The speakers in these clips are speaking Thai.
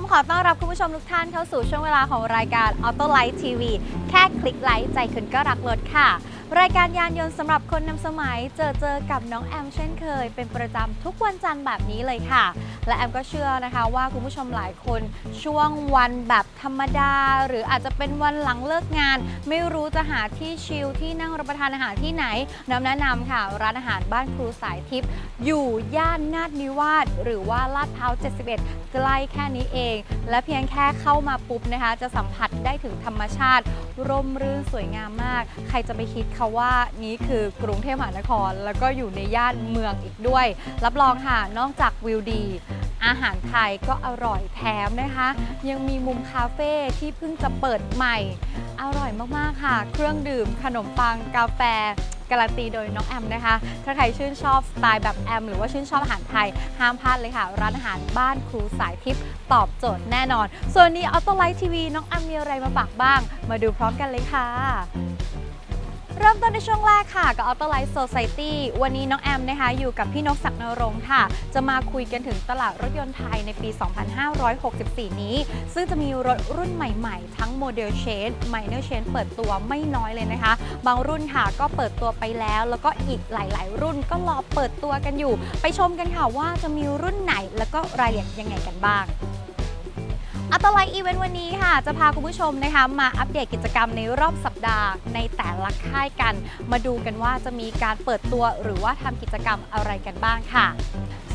ม ขอต้อนรับคุณผู้ชมทุกท่านเข้าสู่ช่วงเวลาของรายการ Auto Light TV แค่คลิกไลค์ใจคุณก็รักรถค่ะ รายการยานยนต์สำหรับคนนำสมัย เจอเจอกับน้องแอมเช่นเคย เป็นประจำทุกวันจันทร์แบบนี้เลยค่ะ และแอมก็เชื่อนะคะว่าคุณผู้ชมหลายคนช่วงวันแบบธรรมดา หรืออาจจะเป็นวันหลังเลิกงาน ไม่รู้จะหาที่ชิลที่นั่งรับประทานอาหารที่ไหนน้ำแนะนำค่ะ ร้านอาหารบ้านครูสายทิพย์อยู่ย่านนาดนิวาสหรือว่าลาดพร้าว 71 ใกล้แค่นี้เอง และเพียงแค่เข้ามาปุ๊บนะคะ จะสัมผัสได้ถึงธรรมชาติร่มรื่นสวยงามมาก ใครจะไปคิดคะว่านี้คือกรุงเทพมหานคร แล้วก็อยู่ในย่านเมืองอีกด้วย รับรองค่ะ นอกจากวิวดี อาหารไทยก็อร่อยแถมนะคะ ยังมีมุมคาเฟ่ที่เพิ่งจะเปิดใหม่ อร่อยมากๆค่ะ เครื่องดื่มขนมปังกาแฟ การันตีโดยน้องแอมนะคะ ถ้าใครชื่นชอบสไตล์แบบแอม หรือว่าชื่นชอบอาหารไทย ห้ามพลาดเลยค่ะ ร้านอาหารบ้านครูสายทิพย์ตอบโจทย์แน่นอน ส่วนนี้ออโตไลท์ทีวีน้องแอมมีอะไรมาฝากบ้าง มาดูพร้อมกันเลยค่ะ เริ่มต้นในช่วงแรกค่ะ กับ Auto Life Society วันนี้น้องแอมนะคะ อยู่กับพี่นกศักดิ์นรงค์ค่ะ จะมาคุยกันถึงตลาดรถยนต์ไทยในปี 2564 นี้ ซึ่งจะมีรถรุ่นใหม่ๆ ทั้งโมเดลเชน Minor Change เปิดตัวไม่น้อยเลยนะคะ บางรุ่นค่ะก็เปิดตัวไปแล้ว แล้วก็อีกหลายๆ รุ่นก็รอเปิดตัวกันอยู่ ไปชมกันค่ะว่าจะมีรุ่นไหนแล้วก็รายละเอียดยังไงกันบ้าง อัตไลอีเวนต์วันนี้ค่ะ จะพาคุณผู้ชมนะคะมาอัปเดตกิจกรรมในรอบสัปดาห์ในแต่ละค่ายกัน มาดูกันว่าจะมีการเปิดตัวหรือว่าทำกิจกรรมอะไรกันบ้างค่ะ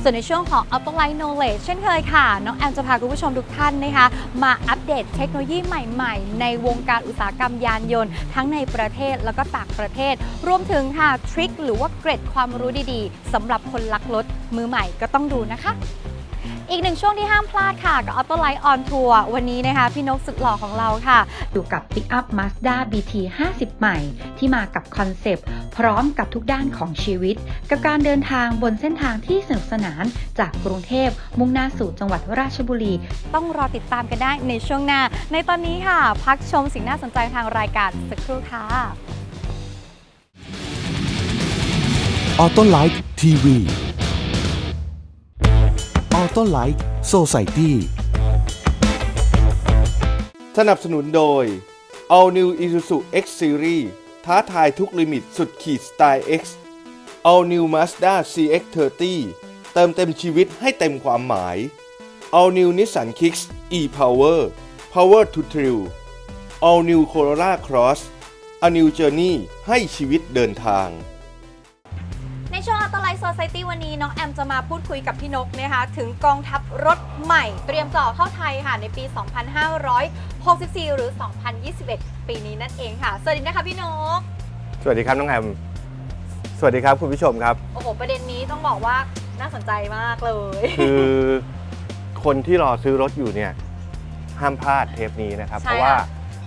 ส่วนในช่วงของ a u t o l i g h t Knowledge เช่นเคยค่ะ น้องแอมจะพาคุณผู้ชมทุกท่านนะคะ มาอัปเดตเทคโนโลยีใหม่ๆ ในวงการอุตสาหกรรมยานยนต์ ทั้งในประเทศแล้วก็ต่างประเทศ รวมถึงค่ะ ทริคหรือว่าเกร็ดความรู้ดีๆสำหรับคนรักรถมือใหม่ก็ต้องดูนะคะ อีกหนึ่งช่วงที่ห้ามพลาดค่ะ กับ Auto Light on Tour วันนี้นะคะ พี่นกสุดหล่อของเราค่ะ อยู่กับ Pickup Mazda BT 50 ใหม่ ที่มากับคอนเซปต์พร้อมกับทุกด้านของชีวิต กับการเดินทางบนเส้นทางที่สนุกสนานจากกรุงเทพมุ่งหน้าสู่จังหวัดราชบุรี ต้องรอติดตามกันได้ในช่วงหน้า ในตอนนี้ค่ะ พักชมสิ่งน่าสนใจทางรายการสักครู่ค่ะ ออโต้ไลฟ์ทีวี ออโต้ไลฟ์โซไซตี้สนับสนุนโดย All New Isuzu X Series ท้าทายทุกลิมิตสุดขีดสไตล์ X All New Mazda CX-30 เติมเต็มชีวิตให้เต็มความหมาย All New Nissan Kicks e-Power Power to Thrill All New Corolla Cross A New Journey ให้ชีวิตเดินทาง ช่วง Auto Light Society วันนี้น้องแอมจะมาพูดคุยกับพี่นกนะคะถึงกองทัพรถใหม่เตรียมจ่อเข้าไทยค่ะในปี 2564 หรือ 2021 ปีนี้นั่นเองค่ะ สวัสดีนะคะพี่นก สวัสดีครับน้องแอม สวัสดีครับคุณผู้ชมครับ โอ้โห ประเด็นนี้ต้องบอกว่าน่าสนใจมากเลย คือคนที่รอซื้อรถอยู่เนี่ยห้ามพลาดเทปนี้นะครับ ใช่เพราะว่าค่ะ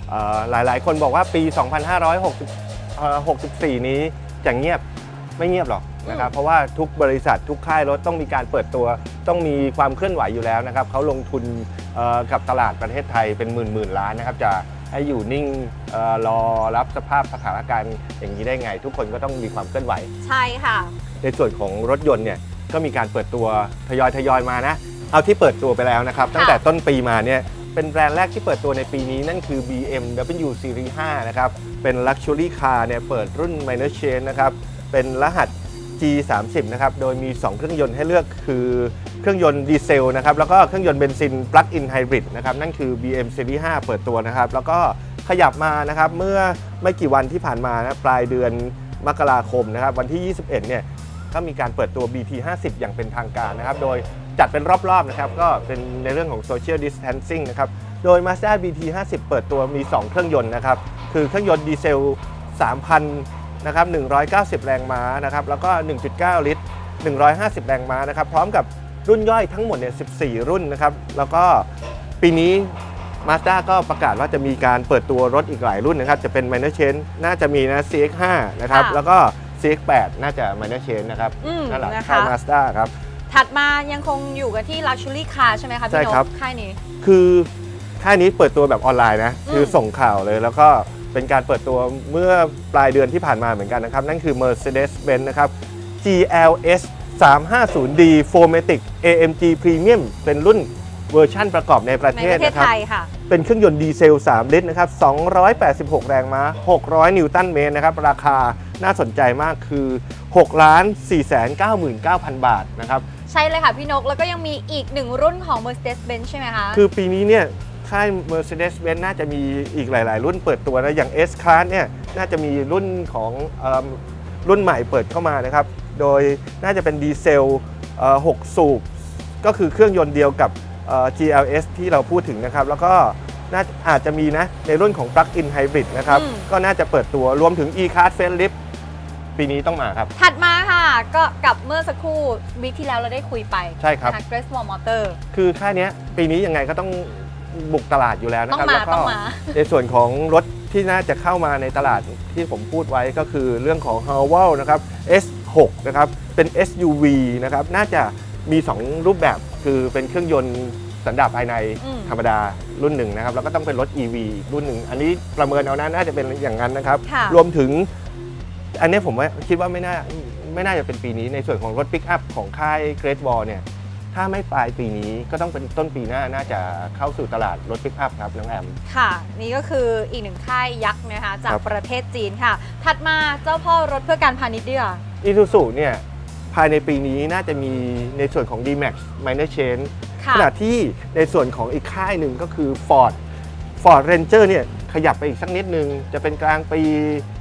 เอ่อหลายๆ คนบอกว่าปี 2564 นี้จะเงียบไม่เงียบหรอก นะครับเพราะว่าทุกบริษัททุกค่ายรถต้องมีการเปิดตัว ต้องมีความเคลื่อนไหวอยู่แล้วนะครับเขาลงทุนเอ่อกับตลาดประเทศไทยเป็นหมื่นหมื่นๆล้านนะครับจะให้อยู่นิ่งเออรอรับสภาพสถานการณ์อย่างนี้ได้ไง ทุกคนก็ต้องมีความเคลื่อนไหว ใช่ค่ะ ในส่วนของรถยนต์เนี่ยก็มีการเปิดตัวทยอยทยอยมานะเอาที่เปิดตัวไปแล้วนะครับ ตั้งแต่ต้นปีมาเนี่ยเป็นแบรนด์แรกที่เปิดตัวในปีนี้นั่นคือ BMW Series 5 นะครับ เป็น Luxury Car เนี่ยเปิดรุ่น Minor Change นะครับ เป็นรหัส G30 นะครับ โดยมี 2 เครื่องยนต์ให้เลือกคือเครื่องยนต์ดีเซลนะครับ แล้วก็เครื่องยนต์เบนซิน Plug-in Hybrid นะครับ นั่นคือ BM Series 5 เปิดตัวนะครับ แล้วก็ขยับมานะครับ เมื่อไม่กี่วันที่ผ่านมานะปลายเดือนมกราคมนะครับ วันที่ 21 เนี่ยก็มีการเปิดตัว BT 50 อย่างเป็นทางการนะครับ โดยจัดเป็นรอบๆนะครับ ก็เป็นในเรื่องของ Social Distancing นะครับ โดย Mazda BT 50 เปิดตัวมี 2 เครื่องยนต์นะครับ คือเครื่องยนต์ดีเซล 3,000 นะครับ190 แรงม้านะครับแล้วก็ 1.9 ลิตร 150 แรงม้านะครับพร้อมกับรุ่นย่อยทั้งหมดเนี่ย 14 รุ่นนะครับแล้วก็ปีนี้ Mazda ก็ประกาศว่าจะมีการเปิดตัวรถอีกหลายรุ่นนะครับ จะเป็น minor change น่าจะมีนะ CX5 นะครับ ค่ะแล้วก็ CX8 น่าจะ minor change นะครับอืมนั่นแหละนะคะ ค่าย Mazda ครับ ถัดมายังคงอยู่กันที่ Luxury Car ใช่ไหมคะใช่พี่นครับ กค่ายนี้ คือค่ายนี้เปิดตัวแบบออนไลน์นะ อืม คือส่งข่าวเลยแล้วก็ เป็นการเปิดตัวเมื่อปลายเดือนที่ผ่านมาเหมือนกันนะครับ นั่นคือ Mercedes-Benz นะครับ GLS 350D 4matic AMG Premium เป็นรุ่นเวอร์ชั่นประกอบในประในเทปศระเทศนะครับ ไทยค่ะ เป็นเครื่องยนต์ดีเซล 3 ลิตรนะครับ 286 แรงม้า 600 นิวตันเมตรนะครับ ราคาน่าสนใจมากคือ 6 ล้าน 499,000 บาทนะครับ ใช่เลยค่ะพี่นก แล้วก็ยังมีอีกหนึ่งรุ่นของ Mercedes-Benz ใช่ไหมคะ คือปีนี้เนี่ย ค่าย Mercedes-Benz น่าจะมีอีกหลาย ๆ รุ่นเปิดตัวนะอย่าง S-Class เนี่ยน่าจะมีรุ่นของเอมรุ่นใหม่เปิดเข้ามานะครับ โดยน่าจะเป็นดีเซลเอ่อ6สูบ ก็คือเครื่องยนต์เดียวกับเอ่อ GLS ที่เราพูดถึงนะครับ แล้วก็น่าอาจจะมีนะในรุ่นของ Plug-in Hybrid นะครับอืมก็น่าจะเปิดตัวรวมถึง E-Class Facelift ปีนี้ต้องมาครับ ถัดมาค่ะ ก็กับเมื่อสักครู่วีคที่แล้วเราได้คุยไป ใช่ครับนะะ Grace Wall Motor คือค่ายเนี้ยปีนี้ยังไงก็ต้อง บุกตลาดอยู่แล้วนะต้องครับมาแล้วก็ต้องมา ในส่วนของรถที่น่าจะเข้ามาในตลาดที่ผมพูดไว้ก็คือเรื่องของ h a w a l นะครับ S6 นะครับเป็น SUV นะครับน่าจะมี 2 รูปแบบคือเป็นเครื่องยนต์สันดาปภายในอืม ธรรมดารุ่นหนึ่งนะครับแล้วก็ต้องเป็นรถ EV อีกรุ่นหนึ่งอันนี้ประเมินเอานะน่าจะเป็นอย่างนั้นนะครับ ค่ะรวมถึงอันนี้ผมว่าคิดว่าไม่น่าไม่น่าจะเป็นปีนี้ในส่วนของรถปิกอัพของค่าย Great Wall เนี่ย ถ้าไม่ปลายปีนี้ก็ต้องเป็นต้นปีหน้าน่าจะเข้าสู่ตลาดรถปิกอัพครับน้องแอม ค่ะ นี่ก็คืออีกหนึ่งค่ายยักษ์นะคะจากครับประเทศจีนค่ะ ถัดมาเจ้าพ่อรถเพื่อการพาณิชย์ดีกว่าอีซูซูเนี่ยภายในปีนี้น่าจะมีในส่วนของ D-Max Minor Change ค่ะ ขณะที่ในส่วนของอีกค่ายหนึ่งก็คือ Ford Ford Ranger เนี่ยขยับไปอีกสักนิดนึง จะเป็นกลางปี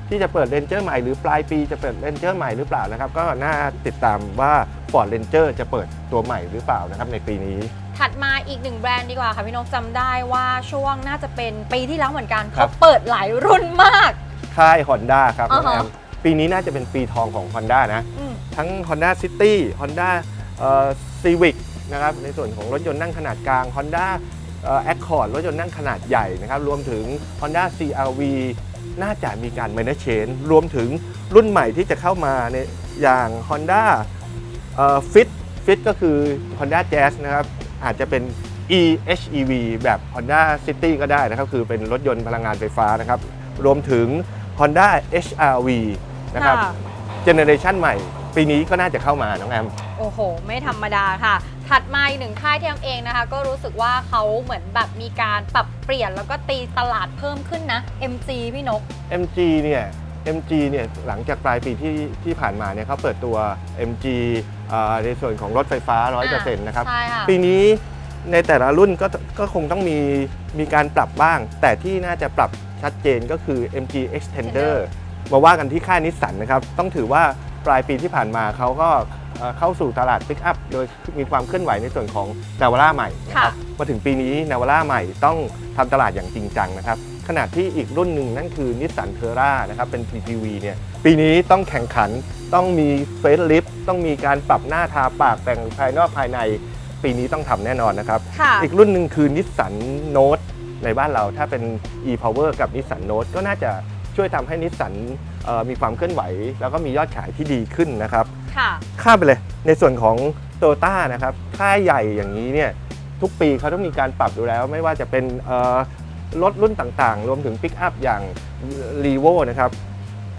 ที่จะเปิด Ranger ใหม่หรือปลายปีจะเปิด Ranger ใหม่หรือเปล่านะครับ ก็น่าติดตามว่า Ford Ranger จะเปิดตัวใหม่หรือเปล่านะครับในปีนี้ ถัดมาอีกหนึ่งแบรนด์ดีกว่าค่ะพี่นกจำได้ว่าช่วงน่าจะเป็นปีที่แล้วเหมือนกันครัเขาบ เปิดหลายรุ่นมาก ค่าย Honda ครับน้องอ่าแอฮะมปีนี้น่าจะเป็นปีทองของ Honda นะ อืม ทั้ง Honda City Honda เอ่อ Civic นะครับในส่วนของรถยนต์นั่งขนาดกลาง Honda เอ่อ Accord รถยนต์นั่งขนาดใหญ่นะครับรวมถึง Honda CRV น่าจะมีการ minor change รวมถึงรุ่นใหม่ที่จะเข้ามาในอย่าง Honda เอ่อ Fit Fit ก็คือ Honda Jazz นะครับ อาจจะเป็น eHEV แบบ Honda City ก็ได้นะครับ คือเป็นรถยนต์พลังงานไฟฟ้านะครับ รวมถึง Honda HRV นะครับค่ะเจเนอเรชันใหม่ ปีนี้ก็น่าจะเข้ามาน้องแอม โอ้โห ไม่ธรรมดาค่ะ ถัดมาอีกหนึ่งค่ายที่ทำเองนะคะ ก็รู้สึกว่าเขาเหมือนแบบมีการปรับเปลี่ยนแล้วก็ตีตลาดเพิ่มขึ้นนะ MG พี่นก MG เนี่ย MG เนี่ยหลังจากปลายปีที่ที่ผ่านมาเนี่ยเขาเปิดตัว MG อ่า ในส่วนของรถไฟฟ้า 100%นะครับ ใช่ค่ะ ปีนี้ในแต่ละรุ่นก็ก็คงต้องมีมีการปรับบ้าง แต่ที่น่าจะปรับชัดเจนก็คือ MG Extender มาว่ากันที่ค่ายนิสสันนะครับ ต้องถือว่าปลายปีที่ผ่านมาเขาก็เอ่อเข้าสู่ตลาดปิกอัพโดยมีความเคลื่อนไหวในส่วนของนาวาร่าใหม่นะครับมาถึงปีนี้นาวาร่าใหม่ต้องทำตลาดอย่างจริงจังนะครับ ขณะที่อีกรุ่นหนึ่งนั่นคือนิสสันเทอร่านะครับเป็น PPV เนี่ยปีนี้ต้องแข่งขันต้องมีเฟสลิฟต้องมีการปรับหน้าทาปากแต่งภายนอกภายใน ปีนี้ต้องทำแน่นอนนะครับ ค่ะอีกรุ่นหนึ่งคือนิสสันโน e ในบ้านเราถ้าเป็น e-power กับนิสสันโน e ก็น่าจะช่วยทำให้นิสสันมีความเคลื่อนไหว แล้วก็มียอดขายที่ดีขึ้นนะครับ ค่ะ ข้ามไปเลยในส่วนของโตโยต้านะครับค่ายใหญ่อย่างนี้เนี่ยทุกปีเขาต้องมีการปรับดูแล้ว ไม่ว่าจะเป็นเอ่อ รถรุ่นต่างๆ รวมถึงปิกอัพอย่าง r e v o นะครับ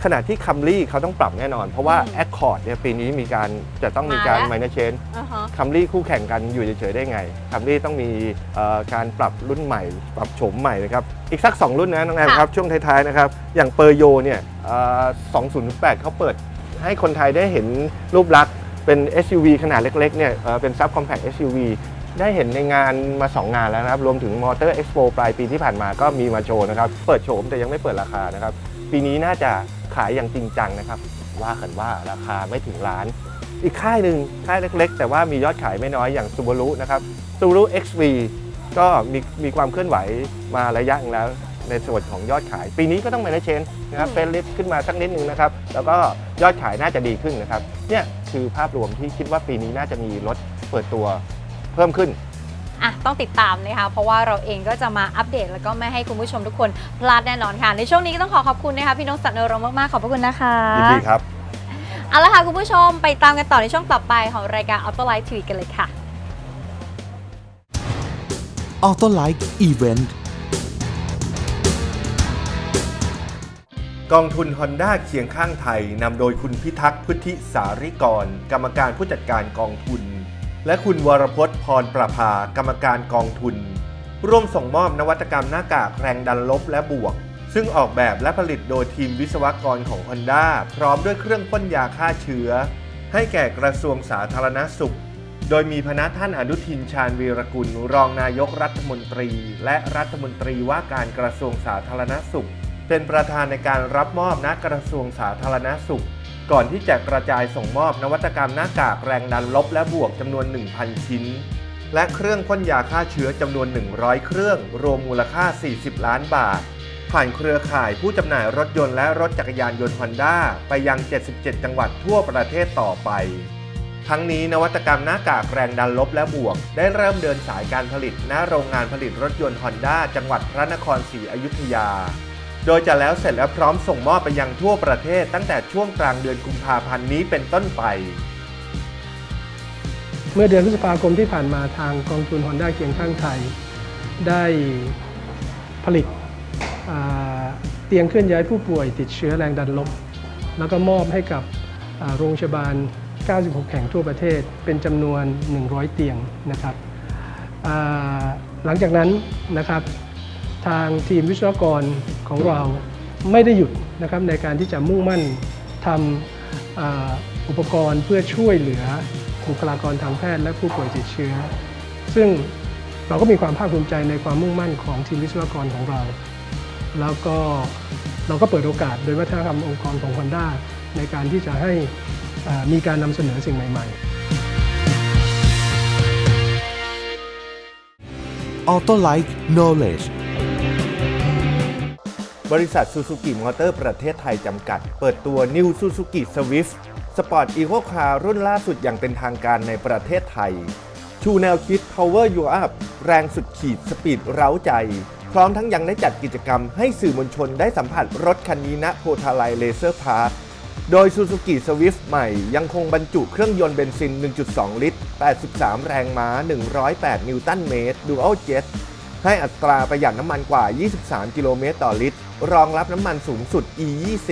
ขณะที่คัมรี่เขาต้องปรับแน่นอน เพราะว่าอืม Accord เนี่ยปีนี้มีการจะต้องมีการมาแล้ว minor change อ่าฮะคัมรี่คู่แข่งกันอยู่เฉยๆได้ไงคัมรี่ต้องมีเอ่อการปรับรุ่นใหม่ ปรับโฉมใหม่นะครับอีกสัก 2 รุ่นนะน้องแอมค่ะครับ ช่วงท้ายๆนะครับ อย่างเปอร์โยเนี่ยเอ่อ2008 เขาเปิดให้คนไทยได้เห็นรูปลักษณ์เป็น SUV ขนาดเล็กๆเนี่ยเอ่อเป็น Sub Compact SUV ได้เห็นในงานมา 2 งานแล้วนะครับ รวมถึง Motor Expo ปลายปีที่ผ่านมาก็มีมาโชว์นะครับ เปิดโฉมแต่ยังไม่เปิดราคานะครับ ปีนี้น่าจะขายอย่างจริงจังนะครับ ว่ากันว่าราคาไม่ถึงล้าน อีกค่ายหนึ่งค่ายเล็ก ๆ แต่ว่ามียอดขายไม่น้อยอย่าง Subaru นะครับ Subaru XV ก็มีมีความเคลื่อนไหวมาระยะหนึงแล้วในส่วนของยอดขาย ปีนี้ก็ต้องมาในเชนนะครับอืมเฟรนลิฟขึ้นมาสักนิดนึงนะครับ แล้วก็ยอดขายน่าจะดีขึ้นนะครับ เนี่ยคือภาพรวมที่คิดว่าปีนี้น่าจะมีรถเปิดตัว เพิ่มขึ้นอะต้องติดตามนะคะ เพราะว่าเราเองก็จะมาอัปเดต แล้วก็ไม่ให้คุณผู้ชมทุกคนพลาดแน่นอนค่ะ ในช่วงนี้ก็ต้องขอขอบคุณนะคะพี่นกสัตว์นรงค์มากๆขอบพระคุณนะคะยินดีครับเอาละค่ะคุณผู้ชมไปตามกันต่อในช่วงต่อไปของรายการ Auto Life TV กันเลยค่ะออโต้ไลท์อีเวนต์กองทุน Honda เคียงข้างไทยนำโดยคุณพิทักษ์พุทธิสาริกร กรรมการผู้จัดการกองทุน และคุณวรพจน์พรประภากรรมการกองทุน ร่วมส่งมอบนวัตกรรมหน้ากากแรงดันลบและบวก ซึ่งออกแบบและผลิตโดยทีมวิศวกรของ Honda พร้อมด้วยเครื่องพ่นยาฆ่าเชื้อ ให้แก่กระทรวงสาธารณสุข โดยมีพนักท่านอนุทินชาญวีรกุล รองนายกรัฐมนตรี และรัฐมนตรีว่าการกระทรวงสาธารณสุข เป็นประธานในการรับมอบณกระทรวงสาธารณสุข ก่อนที่จะกระจายส่งมอบนวัตกรรมหน้ากากแรงดันลบและบวกจำนวน 1,000 ชิ้น และเครื่องพ่นยาฆ่าเชื้อจำนวน 100 เครื่อง รวมมูลค่า 40 ล้านบาท ผ่านเครือข่ายผู้จำหน่ายรถยนต์และรถจักรยานยนต์ฮอนด้าไปยัง 77 จังหวัดทั่วประเทศต่อไป ทั้งนี้นวัตกรรมหน้ากากแรงดันลบและบวก ได้เริ่มเดินสายการผลิต ณโรงงานผลิตรถยนต์ฮอนด้าจังหวัดพระนครศรีอยุธยา โดยจะแล้วเสร็จและพร้อมส่งมอบไปยังทั่วประเทศตั้งแต่ช่วงกลางเดือนกุมภาพันธ์นี้เป็นต้นไป เมื่อเดือนพฤษภาคมที่ผ่านมาทางกองทุน Honda เคียงข้างไทย ได้ผลิตเตียงเคลื่อนย้ายผู้ป่วยติดเชื้อแรงดันลบ แล้วก็มอบให้กับโรงพยาบาล 96 แห่งทั่วประเทศ เป็นจำนวน 100 เตียงนะครับหลังจากนั้นนะครับ ทางทีมวิศวกรของเราไม่ได้หยุดนะครับในการที่จะมุ่งมั่นทำอุปกรณ์เพื่อช่วยเหลือบุคลากรทางแพทย์และผู้ป่วยติดเชื้อ ซึ่งเราก็มีความภาคภูมิใจในความมุ่งมั่นของทีมวิศวกรของเรา แล้วก็เราก็เปิดโอกาสโดยวัฒนธรรมองค์กรของ Honda ในการที่จะให้มีการนำเสนอสิ่งใหม่ๆออโต้ไลท์ knowledge บริษัทซูซูกิมอเตอร์ประเทศไทยจำกัด เปิดตัว New Suzuki Swift Sport Eco Car รุ่นล่าสุดอย่างเป็นทางการในประเทศไทย ชูแนวคิด Power You Up แรงสุดขีดสปีดเร้าใจ พร้อมทั้งยังได้จัดกิจกรรมให้สื่อมวลชนได้สัมผัสรถคันนี้ณโพธาไลเลเซอร์พาร์คโดย Suzuki Swift ใหม่ยังคงบรรจุเครื่องยนต์เบนซิน 1.2 ลิตร 83 แรงม้า 108 นิวตันเมตร Dual Jet ให้อัตราประหยัดน้ำมันกว่า 23 กิโลเมตรต่อลิตร รองรับน้ำมันสูงสุด E20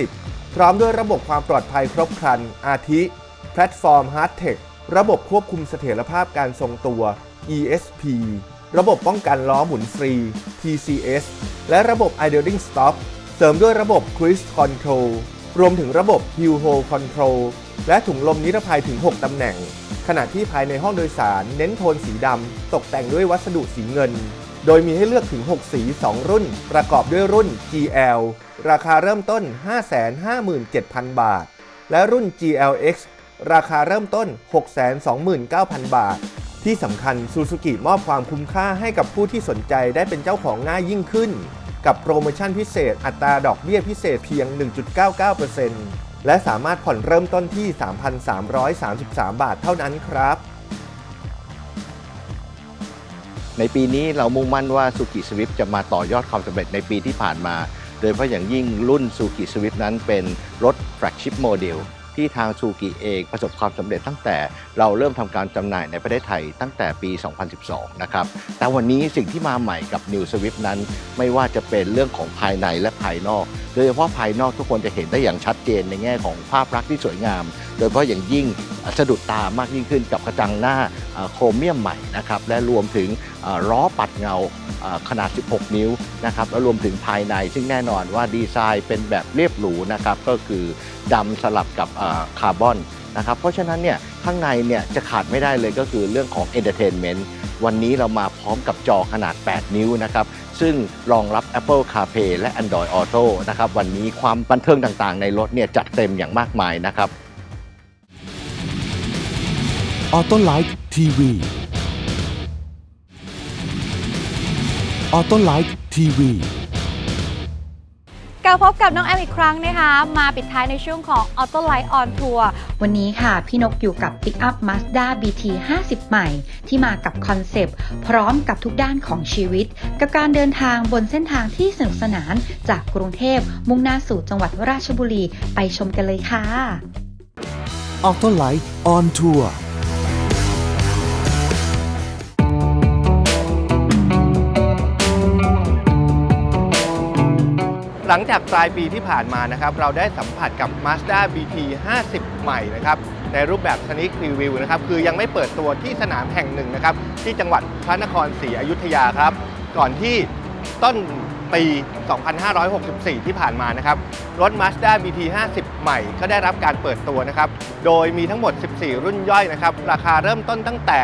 พร้อมด้วยระบบความปลอดภัยครบครัน อาทิ แพลตฟอร์ม Hard Tech ระบบควบคุมเสถียรภาพการทรงตัว ESP ระบบป้องกันล้อหมุนฟรี TCS และระบบ Idling Stop เสริมด้วยระบบ Cruise Control รวมถึงระบบ Hill Hold Control และถุงลมนิรภัยถึง 6 ตำแหน่ง ขณะที่ภายในห้องโดยสารเน้นโทนสีดำ ตกแต่งด้วยวัสดุสีเงิน โดยมีให้เลือกถึง 6 สี 2 รุ่น ประกอบด้วยรุ่น GL ราคาเริ่มต้น 557,000 บาท และรุ่น GLX ราคาเริ่มต้น 629,000 บาท ที่สำคัญซูซูกิมอบความคุ้มค่าให้กับผู้ที่สนใจได้เป็นเจ้าของง่ายยิ่งขึ้น กับโปรโมชั่นพิเศษอัตราดอกเบี้ยพิเศษเพียง 1.99%และสามารถผ่อนเริ่มต้นที่ 3,333 บาทเท่านั้นครับ ในปีนี้เรามุ่งมั่นว่าซูกิสวิ t จะมาต่อยอดความสำเร็จในปีที่ผ่านมา โดยเฉพาะอย่างยิ่งรุ่นซูกิสวิ t นั้นเป็นรถแฟลกชิพโมเดลที่ทางซูกิเองประสบความสำเร็จตั้งแต่เราเริ่มทำการจำหน่ายในประเทศไทยตั้งแต่ปี 2012 นะครับ แต่วันนี้สิ่งที่มาใหม่กับ New Swift นั้น ไม่ว่าจะเป็นเรื่องของภายในและภายนอก โดยเฉพาะภายนอกทุกคนจะเห็นได้อย่างชัดเจนในแง่ของภาพลักษณ์ที่สวยงาม โดยเฉพาะอย่างยิ่งสะดุดตามากยิ่งขึ้นกับกระจังหน้าโครเมียมใหม่นะครับและรวมถึงล้อปัดเงาขนาด 16 นิ้วนะครับแล้วรวมถึงภายใน ซึ่งแน่นอนว่าดีไซน์เป็นแบบเรียบหรูนะครับก็คือดำสลับกับคาร์บอนนะครับเพราะฉะนั้นเนี่ยข้างในเนี่ยจะขาดไม่ได้เลยก็คือเรื่องของ Entertainment วันนี้เรามาพร้อมกับจอขนาด 8 นิ้วนะครับ ซึ่งรองรับ Apple CarPlay และ Android Auto นะครับ วันนี้ความบันเทิงต่างๆ ในรถเนี่ยจัดเต็มอย่างมากมายนะครับ ออโต้ไลท์ทีวีออโต้ไลท์ทีวีกลับพบกับน้องแอมอีกครั้งนะคะ มาปิดท้ายในช่วงของ Auto Light on Tour วันนี้ค่ะ พี่นกอยู่กับ Pickup Mazda BT 50 ใหม่ ที่มากับคอนเซปต์ พร้อมกับทุกด้านของชีวิต กับการเดินทางบนเส้นทางที่สนุกสนานจากกรุงเทพมุ่งหน้าสู่จังหวัดราชบุรีไปชมกันเลยค่ะ Auto Light on Tour หลังจากปลายปีที่ผ่านมานะครับ เราได้สัมผัสกับ Mazda BT 50 ใหม่นะครับ ในรูปแบบ Sneak Preview นะครับ คือยังไม่เปิดตัวที่สนามแห่งหนึ่งนะครับ ที่จังหวัดพระนครศรีอยุธยาครับ ก่อนที่ต้นปี 2564 ที่ผ่านมานะครับ รถ Mazda BT 50 ใหม่ก็ได้รับการเปิดตัวนะครับ โดยมีทั้งหมด 14 รุ่นย่อยนะครับ ราคาเริ่มต้นตั้งแต่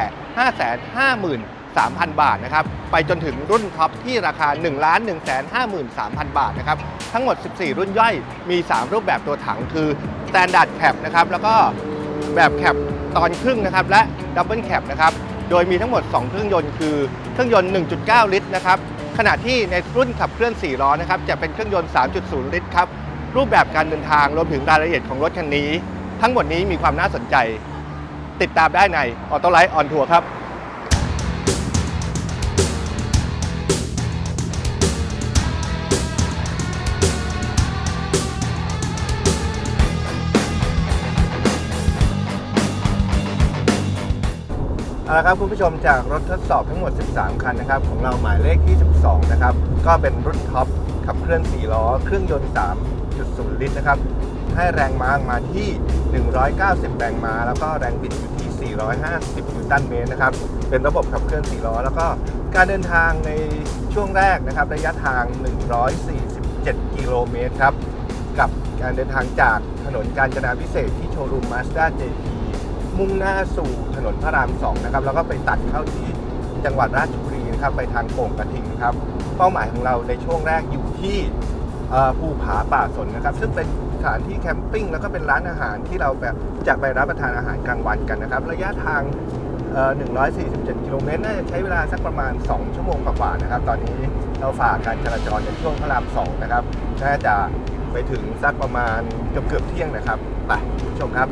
550,000 3,000 บาทนะครับ ไปจนถึงรุ่นท็อปที่ราคา 1 1 5 3 0 0 0 บาทนะครับ ทั้งหมด 14 รุ่นย่อยมี 3 รูปแบบตัวถังคือ Standard Cab นะครับ แล้วก็แบบแคปตอนครึ่งนะครับ และ Double Cab นะครับ โดยมีทั้งหมด 2 เครื่องยนต์คือเครื่องยนต์ 1.9 ลิตรนะครับ ขณะที่ในรุ่นขับเคลื่อน 4 ล้อนะครับ จะเป็นเครื่องยนต์ 3.0 ลิตรครับ รูปแบบการเดินทางรวมถึงรายละเอียดของรถคันนี้ ทั้งหมดนี้มีความน่าสนใจ ติดตามได้ใน Auto Light on Tour ครับ เอาละครับคุณผู้ชมจากรถทดสอบทั้งหมด 13 คันนะครับ ของเราหมายเลขที่ 12 นะครับ ก็เป็นรุ่นท็อปขับเคลื่อน 4 ล้อ เครื่องยนต์ 3.0 ลิตรนะครับ ให้แรงม้ามาที่ 190 แรงม้า แล้วก็แรงบิดอยู่ที่ 450 นิวตันเมตรนะครับ เป็นระบบขับเคลื่อน 4 ล้อ แล้วก็การเดินทางในช่วงแรกนะครับ ระยะทาง 147 กิโลเมตรครับ กับการเดินทางจากถนนกาญจนาพิเศษที่โชว์รูม Mazda JP มุ่งหน้าสู่ถนนพระราม2นะครับแล้วก็ไปตัดเข้าที่จังหวัดราชบุรีนะครับไปทางโป่งกระทิงครับเป้าหมายของเราในช่วงแรกอยู่ที่ภูผาป่าสนนะครับ ซึ่งเป็นสถานที่แคมปิ้งแล้วก็เป็นร้านอาหารที่เราแบบจะไปรับประทานอาหารกลางวันกันนะครับ ระยะทาง 147 กิโลเมตรน่าจะใช้เวลาสักประมาณ 2 ชั่วโมงกว่าๆนะครับ ตอนนี้เราฝ่าการจราจรในช่วงพระราม 2 นะครับ น่าจะไปถึงสักประมาณเกือบเกือบเที่ยงนะครับ ไปคุณผู้ชมครับ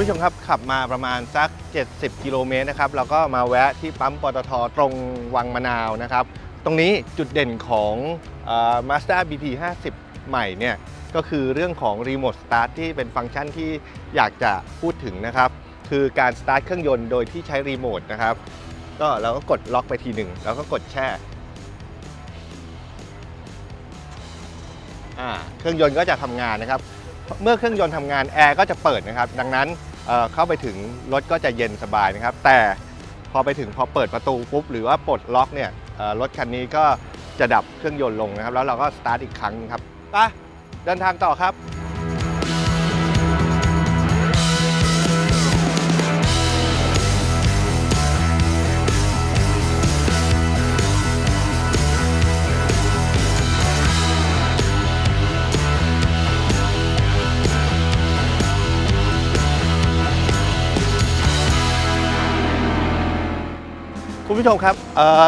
ผู้ชมครับขับมาประมาณสัก 70 กิโลเมตรนะครับแล้วก็มาแวะที่ปั๊มปตทตรงวังมะนาวนะครับ ตรงนี้จุดเด่นของมาสด้า BT 50ใหม่เนี่ยก็คือเรื่องของรีโมทสตาร์ทที่เป็นฟังก์ชันที่อยากจะพูดถึงนะครับ คือการสตาร์ทเครื่องยนต์โดยที่ใช้รีโมทนะครับก็เราก็กดล็อกไปทีหนึ่งแล้วก็กดแช่เครื่องยนต์ก็จะทำงานนะครับ เมื่อเครื่องยนต์ทำงานแอร์ก็จะเปิดนะครับ ดังนั้น เอ่อเข้าไปถึงรถก็จะเย็นสบายนะครับ แต่พอไปถึงพอเปิดประตูปุ๊บหรือว่าปลดล็อกเนี่ยรถคันนี้ก็จะดับเครื่องยนต์ลงนะครับ แล้วเราก็สตาร์ทอีกครั้งครับไปเดินทางต่อครับ ผู้ชมครับ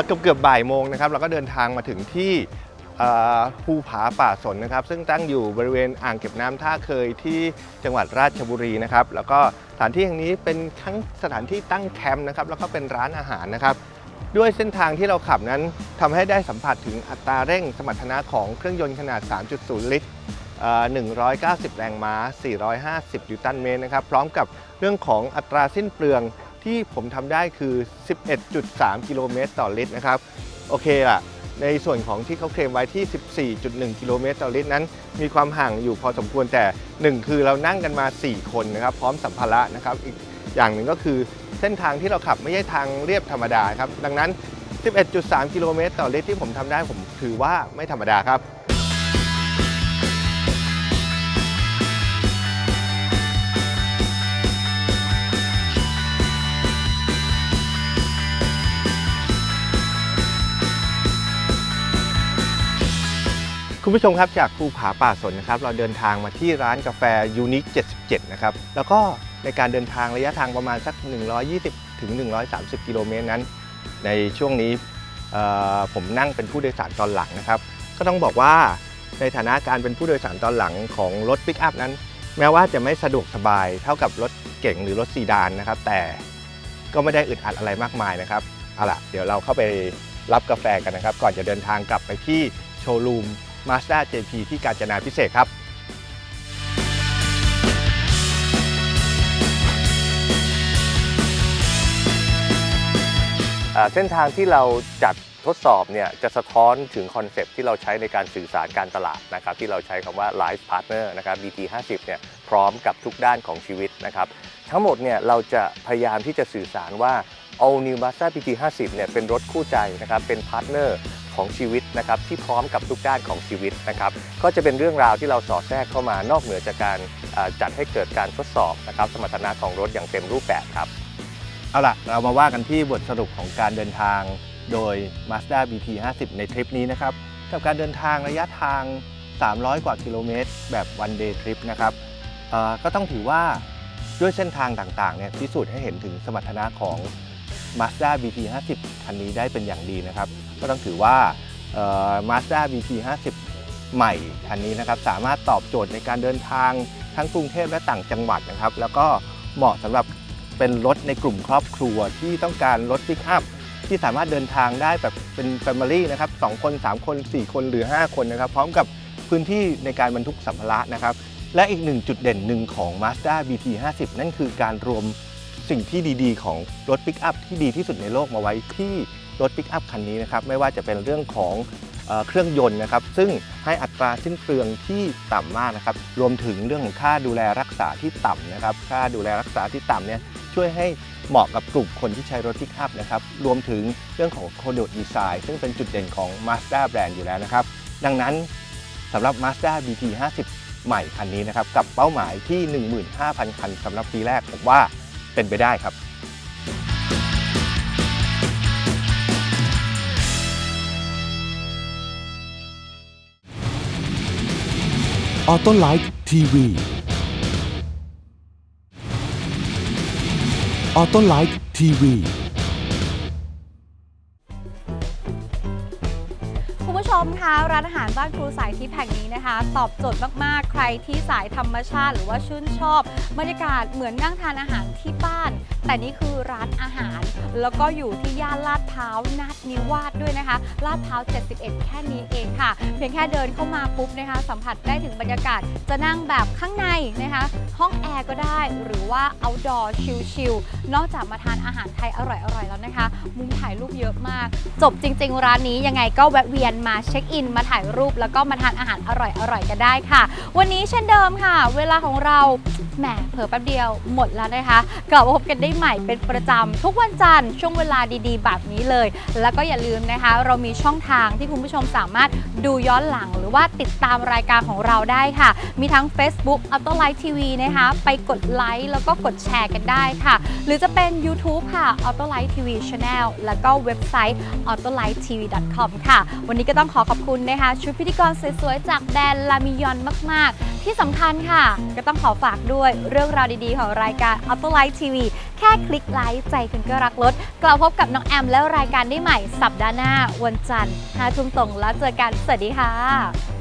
เกือบเกือบบ่ายโมงนะครับเราก็เดินทางมาถึงที่ภูผาป่าสนนะครับ ซึ่งตั้งอยู่บริเวณอ่างเก็บน้ำท่าเคยที่จังหวัดราชบุรีนะครับ แล้วก็สถานที่แห่งนี้เป็นทั้งสถานที่ตั้งแคมป์นะครับ แล้วก็เป็นร้านอาหารนะครับ ด้วยเส้นทางที่เราขับนั้นทำให้ได้สัมผัสถึงอัตราเร่งสมรรถนะของเครื่องยนต์ขนาด 3.0 ลิตร190 แรงม้า 450 นิวตันเมตรนะครับ พร้อมกับเรื่องของอัตราสิ้นเปลือง ที่ผมทำได้คือ 11.3 กิโลเมตรต่อลิตรนะครับ โอเคล่ะ ในส่วนของที่เขาเคลมไว้ที่ 14.1 กิโลเมตรต่อลิตรนั้น มีความห่างอยู่พอสมควรแต่หนึ่งคือเรานั่งกันมา 4 คนนะครับ พร้อมสัมภาระนะครับ อีกอย่างหนึ่งก็คือเส้นทางที่เราขับไม่ใช่ทางเรียบธรรมดาครับ ดังนั้น 11.3 กิโลเมตรต่อลิตรที่ผมทำได้ผมถือว่าไม่ธรรมดาครับ คุณผู้ชมครับจากภูผาป่าสนนะครับเราเดินทางมาที่ร้านกาแฟยูนิค77 นะครับ แล้วก็ในการเดินทางระยะทางประมาณสัก 120ถึง130 กิโลเมตรนั้น ในช่วงนี้ผมนั่งเป็นผู้โดยสารตอนหลังนะครับ ก็ต้องบอกว่าในฐานะการเป็นผู้โดยสารตอนหลังของรถปิกอัพนั้น แม้ว่าจะไม่สะดวกสบายเท่ากับรถเก๋งหรือรถซีดานนะครับ แต่ก็ไม่ได้อึดอัดอะไรมากมายนะครับเอาล่ะเดี๋ยวเราเข้าไปรับกาแฟกันนะครับ ก่อนจะเดินทางกลับไปที่โชว์รูม Mazda JP ที่กาญจนาพิเศษครับอ่าเส้นทางที่เราจัดทดสอบเนี่ยจะสะท้อนถึงคอนเซปต์ที่เราใช้ในการสื่อสารการตลาดนะครับที่เราใช้คำว่า Life Partner นะครับ BT 50เนี่ยพร้อมกับทุกด้านของชีวิตนะครับทั้งหมดเนี่ยเราจะพยายามที่จะสื่อสารว่า All New Mazda BT 50เนี่ยเป็นรถคู่ใจนะครับเป็นพาร์ทเนอร์ ของชีวิตนะครับที่พร้อมกับทุกด้านของชีวิตนะครับก็จะเป็นเรื่องราวที่เราสอดแทรกเข้ามานอกเหนือจากการจัดให้เกิดการทดสอบนะครับสมรรถนะของรถอย่างเต็มรูปแบบครับเอาล่ะ เรามาว่ากันที่บทสรุปของการเดินทางโดย Mazda BT 50ในทริปนี้นะครับกับการเดินทางระยะทาง 300 กว่ากิโลเมตร แบบ one day trip นะครับก็ต้องถือว่าด้วยเส้นทางต่างๆเนี่ยพิสูจน์ให้เห็นถึงสมรรถนะของ Mazda BT 50คันนี้ได้เป็นอย่างดีนะครับ ก็ต้องถือว่า Mazda BT 50ใหม่คันนี้นะครับสามารถตอบโจทย์ในการเดินทางทั้งกรุงเทพและต่างจังหวัดนะครับ แล้วก็เหมาะสำหรับเป็นรถในกลุ่มครอบครัวที่ต้องการรถปิกอัพที่สามารถเดินทางได้แบบเป็นแฟมิลี่นะครับ2คน 3 คน 4 คนหรือ 5 คนนะครับ พร้อมกับพื้นที่ในการบรรทุกสัมภาระนะครับ และอีกหนึ่งจุดเด่นหนึ่งของ Mazda BT 50นั่นคือการรวมสิ่งที่ดีๆ ของรถปิกอัพที่ดีที่สุดในโลกมาไว้ที่ รถปิกอัพคันนี้นะครับไม่ว่าจะเป็นเรื่องของเครื่องยนต์นะครับซึ่งให้อัตราสิ้นเปลืองที่ต่ำมากนะครับรวมถึงเรื่องของค่าดูแลรักษาที่ต่ำนะครับค่าดูแลรักษาที่ต่ำเนี่ยช่วยให้เหมาะกับกลุ่มคนที่ใช้รถปิกอัพนะครับรวมถึงเรื่องของโคโดดดีไซน์ซึ่งเป็นจุดเด่นของ Mazda แบรนด์อยู่แล้วนะครับดังนั้นสำหรับ Mazda BT 50ใหม่คันนี้นะครับกับเป้าหมายที่ 15,000 คันสำหรับปีแรกผมว่าเป็นไปได้ครับ ออโต้ไลท์ทีวีออโต้ไลท์ทีวี ร้านอาหารบ้านครูสายทิพย์แห่งนี้นะคะ ตอบโจทย์มากๆ ใครที่สายธรรมชาติ หรือว่าชื่นชอบบรรยากาศเหมือนนั่งทานอาหารที่บ้าน แต่นี่คือร้านอาหาร แล้วก็อยู่ที่ย่านลาดพร้าวนาดนิวาสด้วยนะคะลาดพร้าว 71 แค่นี้เองค่ะ เพียงแค่เดินเข้ามาปุ๊บนะคะ สัมผัสได้ถึงบรรยากาศจะนั่งแบบข้างในนะคะ ห้องแอร์ก็ได้หรือว่า outdoor ชิลๆนอกจากมาทานอาหารไทยอร่อยๆแล้วนะคะ มุมถ่ายรูปเยอะมาก จบจริง ๆ ร้านนี้ยังไงก็แวะเวียนมาเช็คอิน มาถ่ายรูปแล้วก็มาทานอาหารอร่อยๆกันได้ค่ะ วันนี้เช่นเดิมค่ะ เวลาของเราแหมเผลอแป๊บเดียวหมดแล้วนะคะกลับมาพบกันได้ใหม่เป็นประจำทุกวันจันทร์ช่วงเวลาดีๆ แบบนี้เลย แล้วก็อย่าลืมนะคะ เรามีช่องทางที่คุณผู้ชมสามารถดูย้อนหลังหรือว่าติดตามรายการของเราได้ค่ะ มีทั้ง Facebook Auto Light TV นะคะ ไปกดไลค์แล้วก็กดแชร์กันได้ค่ะ หรือจะเป็น YouTube ค่ะ Auto Light TV Channel แล้วก็เว็บไซต์ autolighttv.com ค่ะ วันนี้ก็ต้องขอขอบคุณนะคะ ชุดพิธีกรสวยๆ จากแบรนด์ลามิยอนมาก ๆ ที่สำคัญค่ะ ก็ต้องขอฝากด้วยเรื่องราวดีๆ ของรายการ Auto Light TV แค่คลิกไลค์ใจคุณก็รักรถกลับพบกับน้องแอมแล้วรายการได้ใหม่สัปดาห์หน้า วันจันทร์5ทุ่มตรงแล้วเจอกันสวัสดีค่ะ